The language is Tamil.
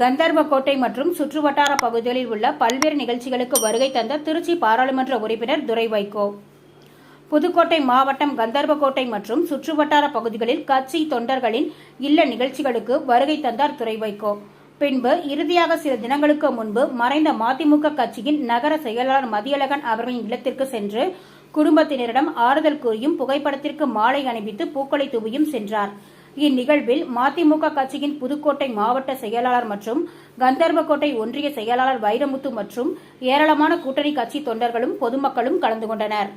கந்தர்வக்கோட்டை மற்றும் சுற்றுவட்டார பகுதிகளில் உள்ள பல்வேறு நிகழ்ச்சிகளுக்கு வருகை தந்த திருச்சி பாராளுமன்ற உறுப்பினர் துரை வைகோ. புதுக்கோட்டை மாவட்டம் கந்தர்வக்கோட்டை மற்றும் சுற்றுவட்டார பகுதிகளில் கட்சி தொண்டர்களின் இல்ல நிகழ்ச்சிகளுக்கு வருகை தந்தார் துரை வைகோ. பின்பு இறுதியாக சில தினங்களுக்கு முன்பு மறைந்த மதிமுக கட்சியின் நகர செயலாளர் மதியழகன் அவர்களின் இல்லத்திற்கு சென்று குடும்பத்தினரிடம் ஆறுதல் கூறியும் புகைப்படத்திற்கு மாலை அணிவித்து பூக்களை தூவியும் சென்றார். இந்நிகழ்வில் மதிமுக கட்சியின் புதுக்கோட்டை மாவட்ட செயலாளர் மற்றும் கந்தர்வக்கோட்டை ஒன்றிய செயலாளர் வைரமுத்து மற்றும் ஏராளமான கூட்டணி கட்சி தொண்டர்களும் பொதுமக்களும் கலந்து கொண்டனர்.